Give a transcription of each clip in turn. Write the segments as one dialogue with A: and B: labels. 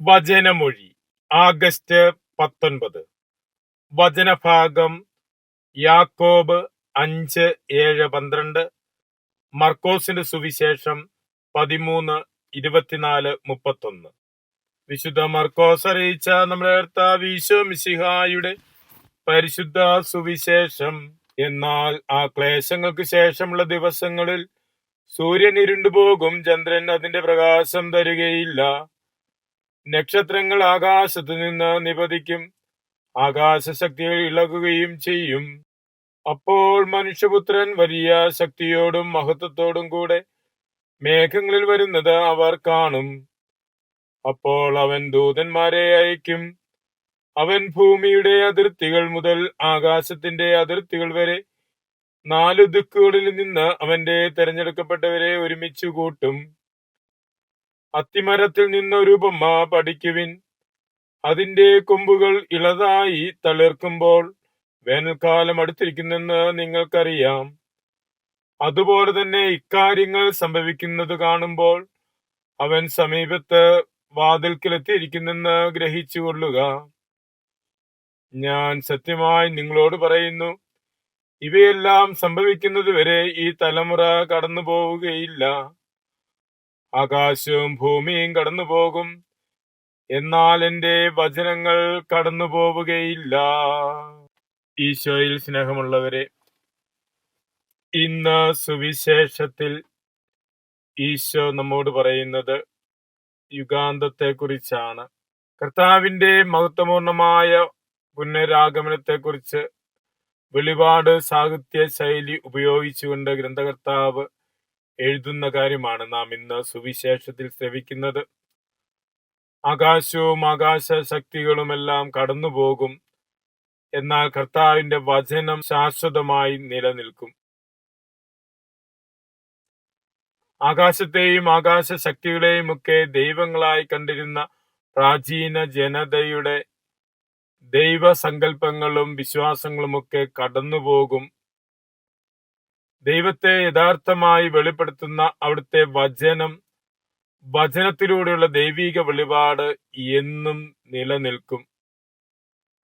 A: വചനമൊഴി August പത്തൊൻപത്. വചനഭാഗം യാക്കോബ് അഞ്ച് ഏഴ് പന്ത്രണ്ട്. മർക്കോസിന്റെ സുവിശേഷം പതിമൂന്ന് ഇരുപത്തിനാല് മുപ്പത്തൊന്ന്. വിശുദ്ധ മർക്കോസ് അറിയിച്ച നമ്മുടെ കർത്താവ് പരിശുദ്ധ സുവിശേഷം. എന്നാൽ ആ ക്ലേശങ്ങൾക്ക് ശേഷമുള്ള ദിവസങ്ങളിൽ സൂര്യൻ ഇരുണ്ടുപോകും ചന്ദ്രൻ അതിന്റെ പ്രകാശം തരികയില്ല. നക്ഷത്രങ്ങൾ ആകാശത്തു നിന്ന് നിപതിക്കും. ആകാശശക്തികൾ ഇളകുകയും ചെയ്യും. അപ്പോൾ മനുഷ്യപുത്രൻ വലിയ ശക്തിയോടും മഹത്വത്തോടും കൂടെ മേഘങ്ങളിൽ വരുന്നത് അവർ കാണും. അപ്പോൾ അവൻ ദൂതന്മാരെ അയക്കും. അവൻ ഭൂമിയുടെ അതിർത്തികൾ മുതൽ ആകാശത്തിന്റെ അതിർത്തികൾ വരെ നാലു ദിക്കുകളിൽ നിന്ന് അവന്റെ തെരഞ്ഞെടുക്കപ്പെട്ടവരെ ഒരുമിച്ച് കൂട്ടും. അത്തിമരത്തിൽ നിന്നൊരു ബൊമ്മ പഠിക്കുവിൻ. അതിന്റെ കൊമ്പുകൾ ഇളതായി തളിർക്കുമ്പോൾ വേനൽക്കാലം അടുത്തിരിക്കുന്നെന്ന് നിങ്ങൾക്കറിയാം. അതുപോലെ തന്നെ ഇക്കാര്യങ്ങൾ സംഭവിക്കുന്നത് കാണുമ്പോൾ അവൻ സമീപത്ത് വാതിൽക്കിലെത്തിയിരിക്കുന്നെന്ന് ഗ്രഹിച്ചു കൊള്ളുക. ഞാൻ സത്യമായി നിങ്ങളോട് പറയുന്നു ഇവയെല്ലാം സംഭവിക്കുന്നത് വരെ ഈ തലമുറ കടന്നു പോവുകയില്ല ആകാശവും ഭൂമിയും കടന്നു പോകും എന്നാൽ എന്റെ വചനങ്ങൾ കടന്നു പോവുകയില്ല ഈശോയിൽ സ്നേഹമുള്ളവരെ ഇന്ന് സുവിശേഷത്തിൽ ഈശോ നമ്മോട് പറയുന്നത് യുഗാന്തത്തെ കുറിച്ചാണ് കർത്താവിന്റെ മഹത്വപൂർണമായ പുനരാഗമനത്തെക്കുറിച്ച് വെളിപാട് സാഹിത്യ ശൈലി ഉപയോഗിച്ചുകൊണ്ട് ഗ്രന്ഥകർത്താവ് എഴുതുന്ന കാര്യമാണ് നാം ഇന്ന് സുവിശേഷത്തിൽ ശ്രവിക്കുന്നത്. ആകാശവും ആകാശ ശക്തികളുമെല്ലാം കടന്നുപോകും എന്നാൽ കർത്താവിന്റെ വചനം ശാശ്വതമായി നിലനിൽക്കും. ആകാശത്തെയും ആകാശ ശക്തികളെയും ഒക്കെ ദൈവങ്ങളായി കണ്ടിരുന്ന പ്രാചീന ജനതയുടെ ദൈവസങ്കല്പങ്ങളും വിശ്വാസങ്ങളുമൊക്കെ കടന്നുപോകും. ദൈവത്തെ യഥാർത്ഥമായി വെളിപ്പെടുത്തുന്ന അവിടുത്തെ വചനം വചനത്തിലൂടെയുള്ള ദൈവീക വെളിപാട് എന്നും നിലനിൽക്കും.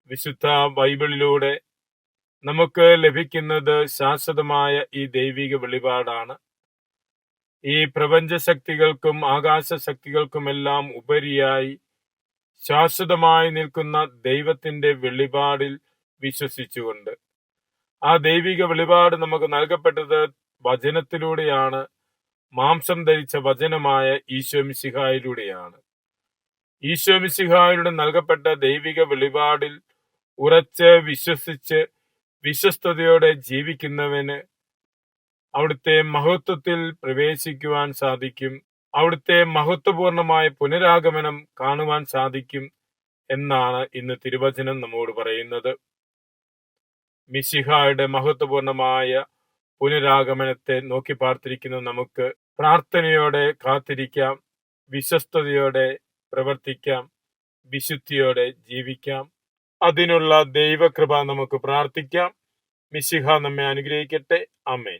A: വിശുദ്ധ ബൈബിളിലൂടെ നമുക്ക് ലഭിക്കുന്നത് ശാശ്വതമായ ഈ ദൈവിക വെളിപാടാണ്. ഈ പ്രപഞ്ച ശക്തികൾക്കും ആകാശ ശക്തികൾക്കുമെല്ലാം ഉപരിയായി ശാശ്വതമായി നിൽക്കുന്ന ദൈവത്തിന്റെ വെളിപാടിൽ വിശ്വസിച്ചുകൊണ്ട് ആ ദൈവിക വെളിപാട് നമുക്ക് നൽകപ്പെട്ടത് വചനത്തിലൂടെയാണ്. മാംസം ധരിച്ച വചനമായ ഈശോ മിശിഹായിലൂടെയാണ്. ഈശോ മിശിഹായിലൂടെ നൽകപ്പെട്ട ദൈവിക വെളിപാടിൽ ഉറച്ച് വിശ്വസിച്ച് വിശ്വസ്തയോടെ ജീവിക്കുന്നവന് അവിടുത്തെ മഹത്വത്തിൽ പ്രവേശിക്കുവാൻ സാധിക്കും. അവിടുത്തെ മഹത്വപൂർണമായ പുനരാഗമനം കാണുവാൻ സാധിക്കും എന്നാണ് ഇന്ന് തിരുവചനം നമ്മോട് പറയുന്നത്. മിശിഹായുടെ മഹത്വപൂർണമായ പുനരാഗമനത്തെ നോക്കി പാർത്തിരിക്കുന്ന. നമുക്ക് പ്രാർത്ഥനയോടെ കാത്തിരിക്കാം വിശ്വസ്തയോടെ പ്രവർത്തിക്കാം വിശുദ്ധിയോടെ ജീവിക്കാം. അതിനുള്ള ദൈവകൃപ നമുക്ക് പ്രാർത്ഥിക്കാം. മിശിഹ നമ്മെ അനുഗ്രഹിക്കട്ടെ. അമേൻ